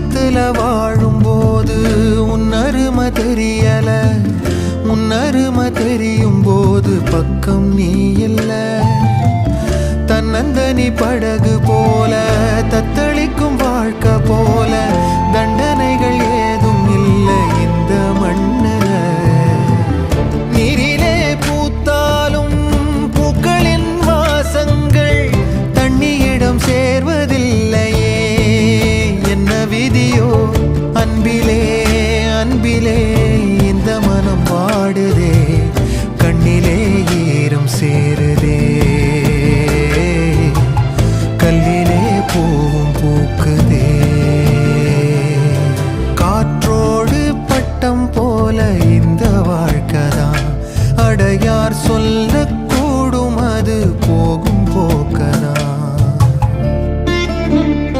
உலகத்துல வாழும்போது உன் அருமை தெரியல. உன் அருமை தெரியும் போது பக்கம் நீ இல்லை. தன்னந்தனி படகு போல தத்த நீயோ அன்பிலே அன்பிலே இந்த மனம் பாடுதே கண்ணிலே ஈரம் சேருதே. கல்லிலே பூவும் பூக்குதே. காற்றோடு பட்டம் போல இந்த வாழ்க்கதான். அடையார் சொல்ல